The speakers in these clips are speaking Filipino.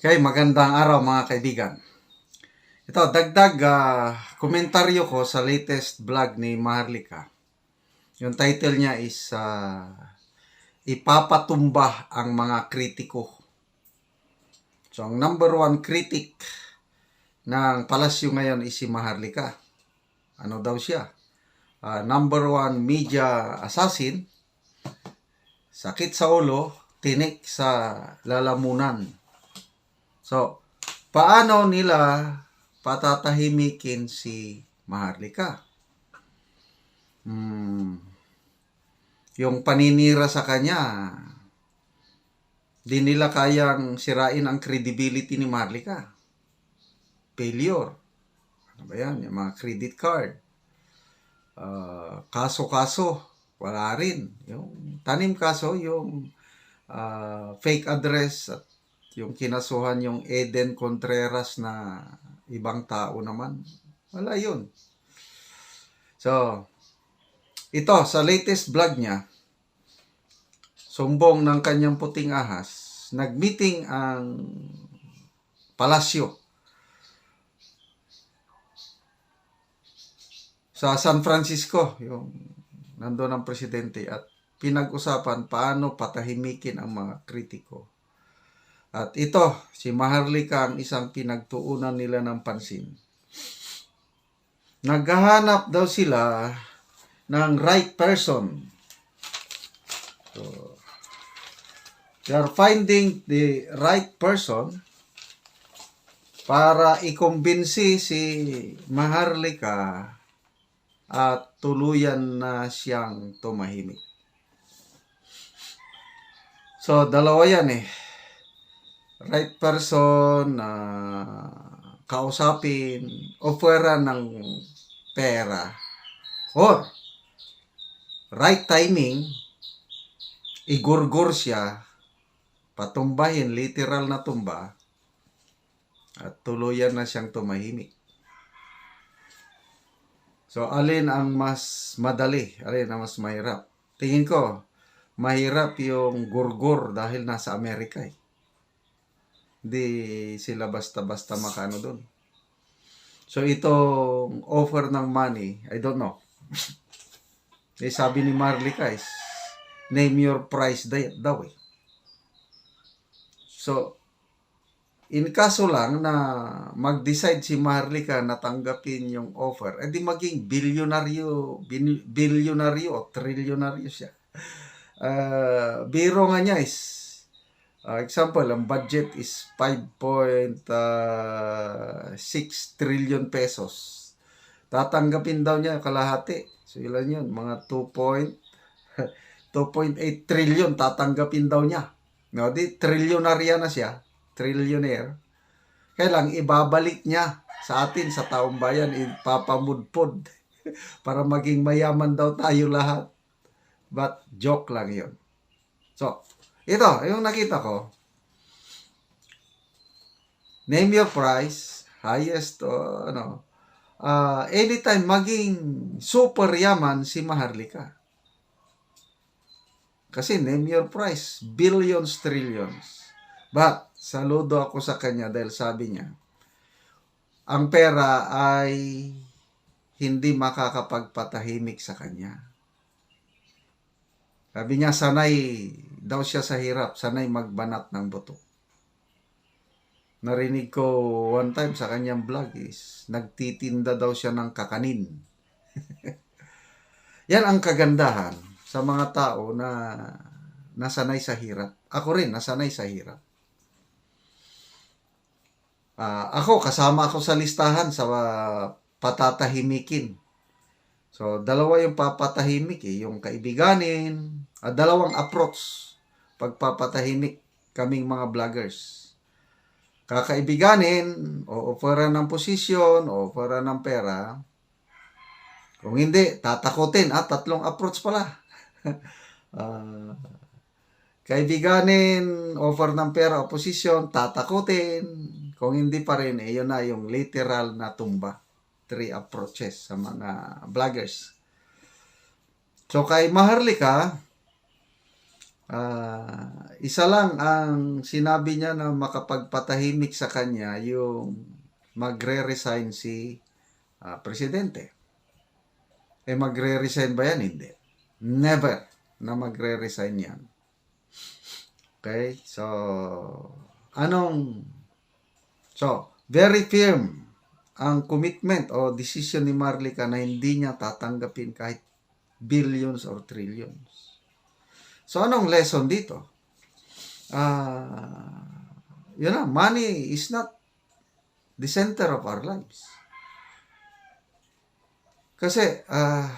Okay, magandang araw mga kaibigan. Ito, dagdag ah, komentaryo ko sa latest vlog ni Maharlika. Yung title niya is ah, Ipapatumba ang mga kritiko. So, ang number one critic ng palasyo ngayon is si Maharlika. Ano daw siya? Ah, number one media assassin, sakit sa ulo, tinik sa lalamunan. So, paano nila patatahimikin si Maharlika? Hmm, yung paninira sa kanya, di nila kayang sirain ang credibility ni Maharlika. Failure. Ano ba yan? Yung mga credit card. Ah, kaso-kaso, wala rin. Yung tanim kaso, yung ah, fake address at yung kinasuhan yung Eden Contreras na ibang tao naman. Wala yun. So, ito, sa latest vlog niya, sumbong ng kanyang puting ahas, nagmeeting ang palasyo sa San Francisco, yung nandoon ang presidente at pinag-usapan paano patahimikin ang mga kritiko. At ito, si Maharlika ang isang pinagtuunan nila ng pansin. Naghahanap daw sila ng right person. So, they are finding the right person para ikumbinsi si Maharlika at tuluyan na siyang tumahimik. So, dalawa yan eh right person na kausapin, offeran ng pera, or right timing, igurgur siya, patumbahin, literal na tumba, at tuluyan na siyang tumahimik. So, alin ang mas madali? Alin ang mas mahirap? Tingin ko, mahirap yung gurgur dahil nasa Amerika eh. Hindi sila basta-basta makano doon. So, itong offer ng money, I don't know. eh, sabi ni Marley guys, name your price daw eh. So, in kaso lang na mag-decide si Marlika na tanggapin yung offer, edi maging bilyonaryo, bin- bilyonaryo o trilyonaryo siya. Uh, biro nga niya is Uh, example, ang budget is 5.6 trillion pesos. Tatanggapin daw niya kalahati. So, ilan yun? Mga 2. 2.8 trillion tatanggapin daw niya. No, di trilyonarya na siya. Trillionaire. Kailang ibabalik niya sa atin, sa taong bayan, ipapamudpod para maging mayaman daw tayo lahat. But joke lang yun. So, ito, yung nakita ko. Name your price, highest o ano. Uh, anytime maging super yaman si Maharlika. Kasi name your price, billions, trillions. But, saludo ako sa kanya dahil sabi niya, ang pera ay hindi makakapagpatahimik sa kanya. Sabi niya, sanay daw siya sa hirap, sanay magbanat ng buto. Narinig ko one time sa kanyang vlog is, nagtitinda daw siya ng kakanin. Yan ang kagandahan sa mga tao na nasanay sa hirap. Ako rin, nasanay sa hirap. Uh, ako, kasama ako sa listahan sa uh, patatahimikin. So, dalawa yung papatahimik eh, yung kaibiganin, at dalawang approach pagpapatahimik kaming mga vloggers. Kakaibiganin, o offeran ng posisyon, o offeran ng pera. Kung hindi, tatakotin. Ah, tatlong approach pala. uh, kaibiganin, offer ng pera o posisyon, tatakotin. Kung hindi pa rin, eh, na yung literal na tumba. Three approaches sa mga vloggers. So, kay Maharlika, Ah, isa lang ang sinabi niya na makapagpatahimik sa kanya yung magre-resign si ah, presidente. Eh magre-resign ba yan? Hindi. Never na magre-resign yan. Okay? So, anong So, very firm ang commitment o decision ni Marlica na hindi niya tatanggapin kahit billions or trillions. So, anong lesson dito? Ah, yun na, money is not the center of our lives. Kasi, ah,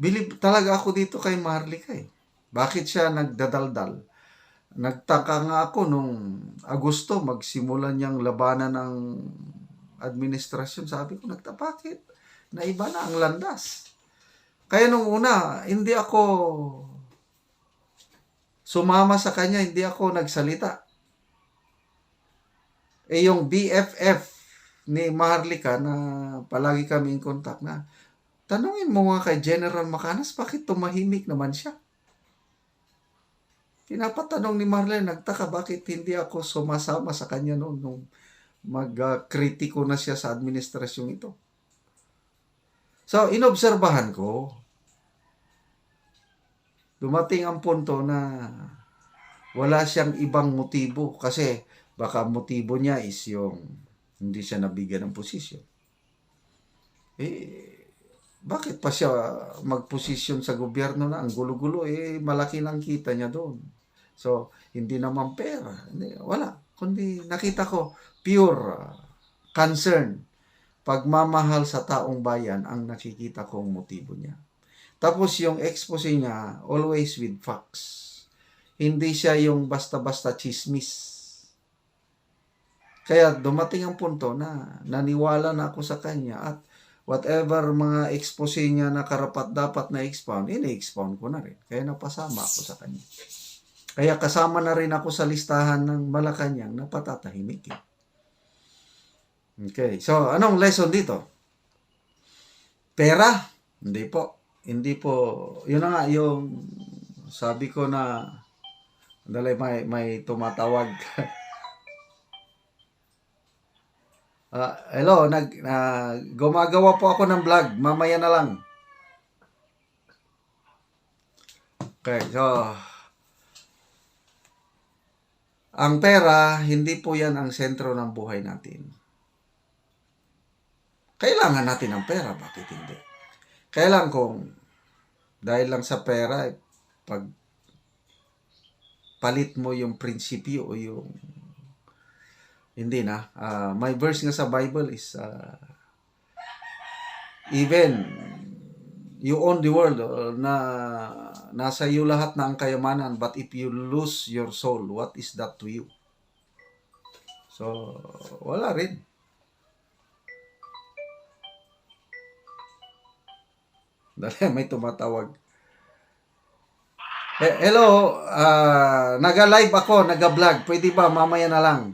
believe talaga ako dito kay Marlica eh. Bakit siya nagdadaldal? Nagtaka nga ako nung Agosto, magsimula niyang labanan ng administrasyon. Sabi ko, nagta, bakit? Naiba na ang landas. Kaya nung una, hindi ako sumama sa kanya, hindi ako nagsalita. Eh yung BFF ni Maharlika na palagi kami in contact na, tanungin mo nga kay General Macanas, bakit tumahimik naman siya? Pinapatanong ni Marlene, nagtaka bakit hindi ako sumasama sa kanya noon nung magkritiko na siya sa administrasyong ito. So, inobserbahan ko, dumating ang punto na wala siyang ibang motibo kasi baka motibo niya is yung hindi siya nabigyan ng posisyon. Eh, bakit pa siya magposisyon sa gobyerno na ang gulo-gulo eh malaki lang kita niya doon. So, hindi naman pera. Hindi, wala. Kundi nakita ko pure uh, concern, pagmamahal sa taong bayan ang nakikita kong motibo niya. Tapos yung expose niya, always with facts. Hindi siya yung basta-basta chismis. Kaya dumating ang punto na naniwala na ako sa kanya at whatever mga expose niya na karapat dapat na expound, ini-expound ko na rin. Kaya napasama ako sa kanya. Kaya kasama na rin ako sa listahan ng Malacanang na patatahimikin. Okay. So, anong lesson dito? Pera? Hindi po. Hindi po. Yun na nga yung sabi ko na dali may may tumatawag. Ah, hello, nag ah, gumagawa po ako ng vlog. Mamaya na lang. Okay, so ang pera, hindi po yan ang sentro ng buhay natin. Kailangan natin ng pera, bakit hindi? Kailan kung dahil lang sa pera, eh, pag palit mo yung prinsipyo o yung hindi na. Ah, my verse nga sa Bible is ah, even you own the world uh, na nasa iyo lahat na ang kayamanan but if you lose your soul what is that to you so wala rin dali may tumatawag Eh, hello, ah, naga-live ako, naga-vlog. Pwede ba mamaya na lang?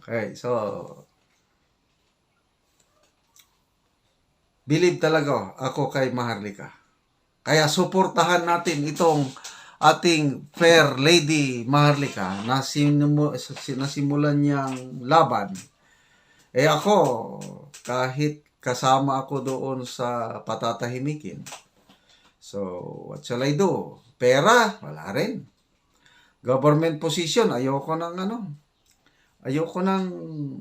Okay, so believe talaga ako kay Maharlika. Kaya suportahan natin itong ating fair lady Maharlika na sinumu- nasimulan niyang laban. Eh ako, kahit kasama ako doon sa patatahimikin. So, what shall I do? Pera, wala rin. Government position, ayoko ng ano. Ayoko nang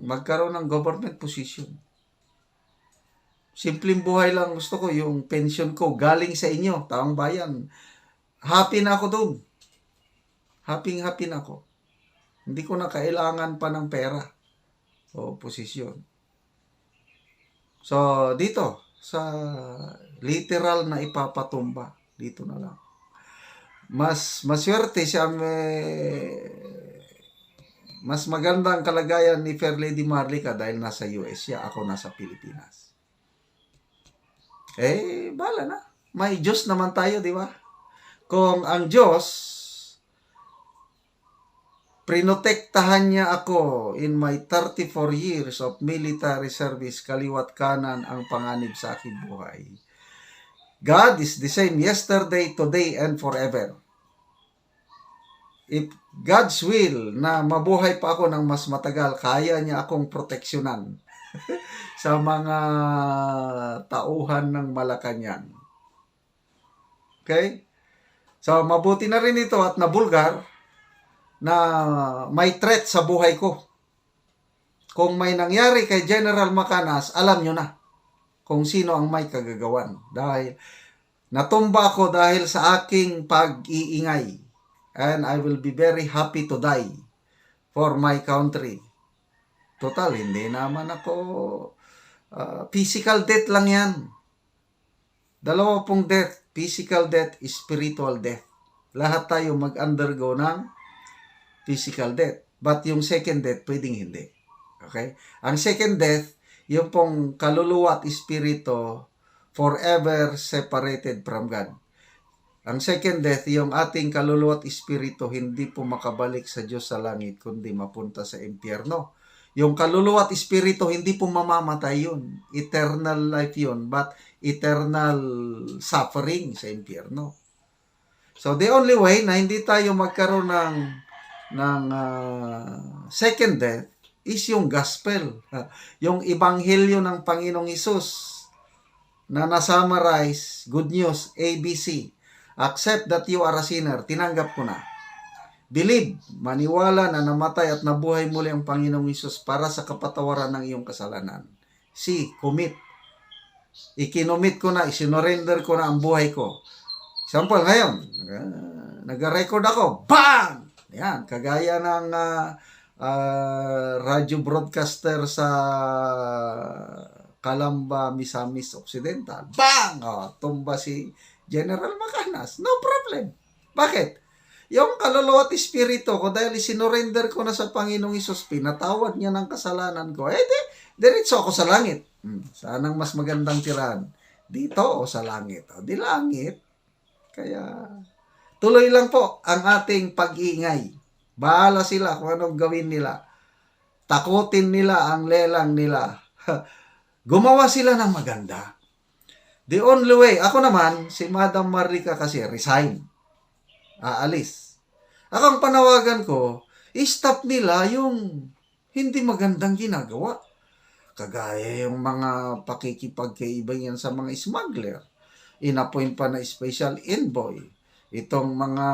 magkaroon ng government position. Simpleng buhay lang gusto ko, yung pension ko galing sa inyo, taong bayan. Happy na ako doon. Happy happy na ako. Hindi ko na kailangan pa ng pera o posisyon. So, dito, sa literal na ipapatumba, dito na lang. Mas maswerte siya may mas maganda ang kalagayan ni Fair Lady Marlica dahil nasa US siya, ako nasa Pilipinas. Eh, bala na. May Diyos naman tayo, di ba? Kung ang Diyos, prinotektahan niya ako in my 34 years of military service, kaliwat kanan ang panganib sa aking buhay. God is the same yesterday, today, and forever. If God's will na mabuhay pa ako ng mas matagal, kaya niya akong proteksyonan sa mga tauhan ng Malacanang. Okay? So, mabuti na rin ito at nabulgar na may threat sa buhay ko. Kung may nangyari kay General Macanas, alam nyo na kung sino ang may kagagawan. Dahil natumba ako dahil sa aking pag-iingay. And I will be very happy to die for my country. Total, hindi naman ako ah, physical death lang yan. Dalawa pong death. Physical death, spiritual death. Lahat tayo mag-undergo ng physical death. But yung second death, pwedeng hindi. Okay? Ang second death, yung pong kaluluwa at espiritu forever separated from God. Ang second death, yung ating kaluluwa at espiritu hindi po makabalik sa Diyos sa langit, kundi mapunta sa impyerno. Yung kaluluwa at espiritu, hindi po mamamatay yun. Eternal life yun, but eternal suffering sa impyerno. So, the only way na hindi tayo magkaroon ng, ng ah, second death is yung gospel. yung ebanghelyo ng Panginoong Isus na nasummarize, good news, ABC. Accept that you are a sinner. Tinanggap ko na. Believe, maniwala na namatay at nabuhay muli ang Panginoong Isus para sa kapatawaran ng iyong kasalanan. C. Commit. Ikinomit ko na, isinorender ko na ang buhay ko. Example, ngayon, uh, nag-record ako, bang! Yan, kagaya ng ah, ah, radio broadcaster sa Calamba, Misamis Occidental. Bang! Oh, tumba si General Macanas. No problem. Bakit? Yung kaluluwa at espiritu ko, dahil isinorender ko na sa Panginoong Isus, pinatawad niya ng kasalanan ko, eh di, diretso ako sa langit. Hmm, sanang mas magandang tirahan. Dito o sa langit? O, di langit. Kaya, tuloy lang po ang ating pag-iingay. Bahala sila kung anong gawin nila. Takutin nila ang lelang nila. Gumawa sila ng maganda. The only way, ako naman, si Madam Marika kasi resign. Aalis. Ako ang panawagan ko, i-stop nila yung hindi magandang ginagawa. Kagaya yung mga pakikipagkaibigan sa mga smuggler. Inappoint pa na special envoy. Itong mga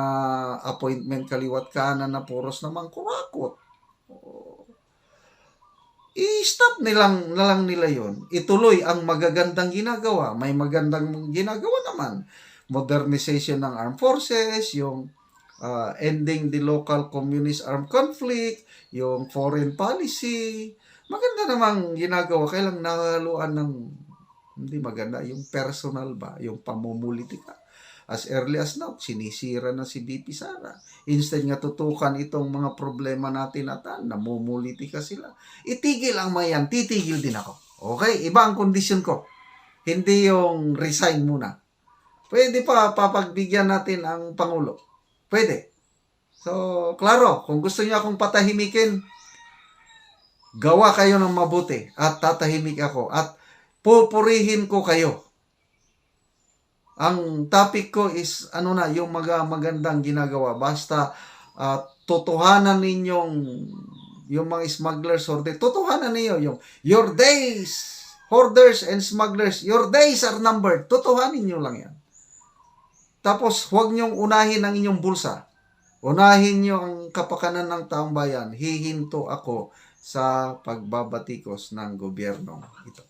appointment kaliwat kanan na puros naman kurakot. Oh. I-stop nilang na lang nila yon. Ituloy ang magagandang ginagawa. May magandang ginagawa naman. Modernization ng armed forces, yung uh, ending the local communist armed conflict, yung foreign policy. Maganda namang ginagawa. Kailang nahaluan ng hindi maganda. Yung personal ba? Yung pamumulitika. As early as now, sinisira na si BP Sara. Instead nga tutukan itong mga problema natin at ah, namumulitika sila. Itigil ang mga yan. Titigil din ako. Okay? Iba ang kondisyon ko. Hindi yung resign muna. Pwede pa papagbigyan natin ang Pangulo. Pwede. So, klaro, kung gusto niyo akong patahimikin, gawa kayo ng mabuti at tatahimik ako at pupurihin ko kayo. Ang topic ko is ano na, yung mga magandang ginagawa. Basta uh, totohanan ninyong yung mga smugglers hoarders, totohanan niyo yung your days, hoarders and smugglers, your days are numbered. Totohanin niyo lang yan. Tapos, huwag niyong unahin ang inyong bulsa. Unahin niyo ang kapakanan ng taong bayan. Hihinto ako sa pagbabatikos ng gobyerno ito.